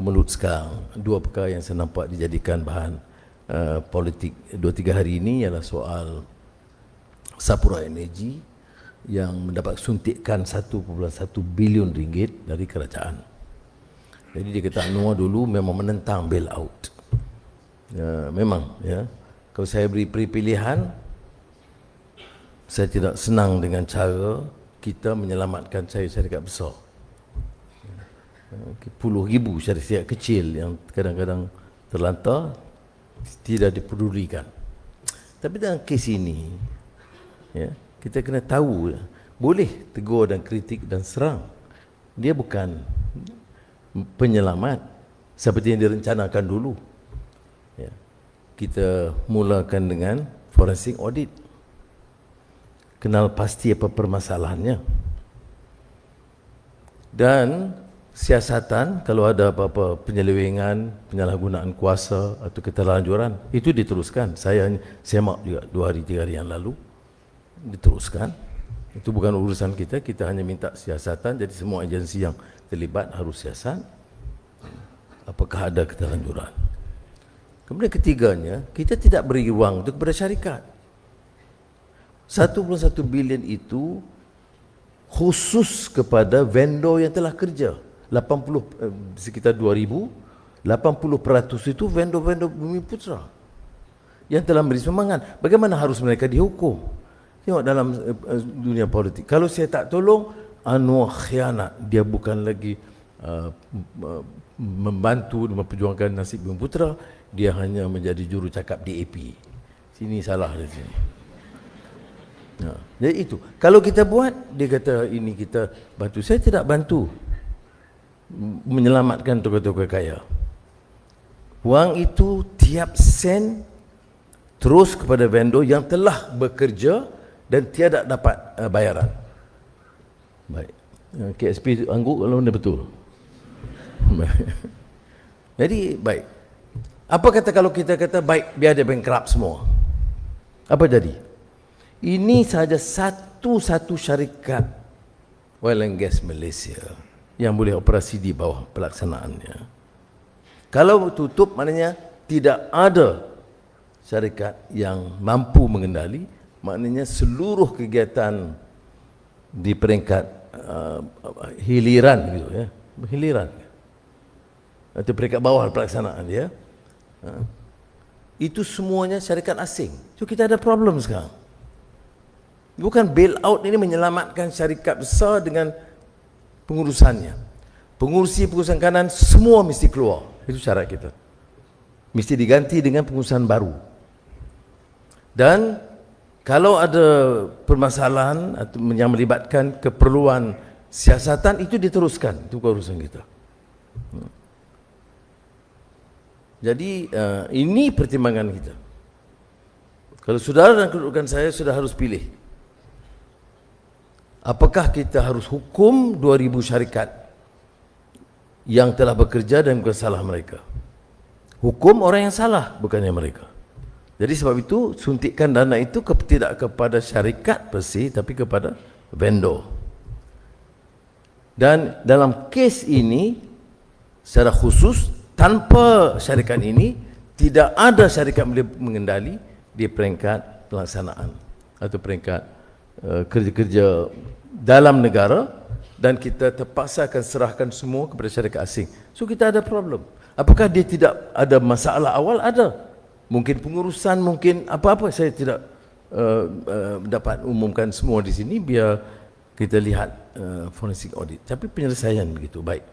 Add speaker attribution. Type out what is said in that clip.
Speaker 1: Melut sekarang, dua perkara yang saya nampak dijadikan bahan uh, politik dua tiga hari ini ialah soal Sapura Energy yang mendapat suntikan 1.1 bilion ringgit dari kerajaan. Jadi dia kata Anwar dulu memang menentang bail out. Ya, memang ya. Kalau saya beri pilihan saya tidak senang dengan cara kita menyelamatkan syarikat besar puluh ribu syarikat kecil yang kadang-kadang terlantar tidak dipedulikan. Tapi dalam kes ini, ya, kita kena tahu boleh tegur dan kritik dan serang. Dia bukan penyelamat seperti yang direncanakan dulu. Ya. Kita mulakan dengan forensik audit. Kenal pasti apa permasalahannya. Dan siasatan kalau ada apa-apa penyelewengan, penyalahgunaan kuasa atau keterlanjuran itu diteruskan. Saya semak juga dua hari tiga hari yang lalu diteruskan. Itu bukan urusan kita, kita hanya minta siasatan. Jadi semua agensi yang terlibat harus siasat. Apakah ada keterlanjuran? Kemudian ketiganya, kita tidak beri ruang untuk kepada syarikat. 1.1 bilion itu khusus kepada vendor yang telah kerja. 80 eh, sekitar 2000 80% itu vendor-vendor Bumi Putra yang telah beri semangat. Bagaimana harus mereka dihukum? Tengok dalam eh, eh, dunia politik. Kalau saya tak tolong Anwar khianat. Dia bukan lagi uh, membantu memperjuangkan nasib Bumi Putra. Dia hanya menjadi juru cakap DAP sini salah di sini. Ya. Jadi itu. Kalau kita buat, dia kata ini kita bantu. Saya tidak bantu menyelamatkan tokoh-tokoh kaya. Wang itu tiap sen terus kepada vendor yang telah bekerja dan tiada dapat uh, bayaran. Baik. Uh, KSP angguk kalau benda betul. Jadi baik. Apa kata kalau kita kata baik biar dia bankrupt semua? Apa jadi? Ini saja satu-satu syarikat oil and gas Malaysia yang boleh operasi di bawah pelaksanaannya. Kalau tutup maknanya tidak ada syarikat yang mampu mengendali, maknanya seluruh kegiatan di peringkat uh, hiliran gitu ya, hiliran atau peringkat bawah pelaksanaan dia. Uh, itu semuanya syarikat asing. So kita ada problem sekarang. Bukan bail out ini menyelamatkan syarikat besar dengan pengurusannya. Pengurusi pengurusan kanan semua mesti keluar. Itu syarat kita. Mesti diganti dengan pengurusan baru. Dan kalau ada permasalahan atau yang melibatkan keperluan siasatan itu diteruskan. Itu urusan kita. Hmm. Jadi uh, ini pertimbangan kita. Kalau saudara dan kedudukan saya sudah harus pilih apakah kita harus hukum 2000 syarikat yang telah bekerja dan bukan salah mereka? Hukum orang yang salah bukannya mereka. Jadi sebab itu suntikan dana itu ke, tidak kepada syarikat bersih tapi kepada vendor. Dan dalam kes ini secara khusus tanpa syarikat ini tidak ada syarikat boleh mengendali di peringkat pelaksanaan atau peringkat uh, kerja-kerja dalam negara dan kita terpaksa akan serahkan semua kepada syarikat asing. So kita ada problem. Apakah dia tidak ada masalah awal? Ada. Mungkin pengurusan, mungkin apa-apa saya tidak uh, uh, dapat umumkan semua di sini biar kita lihat uh, forensic audit. Tapi penyelesaian begitu baik.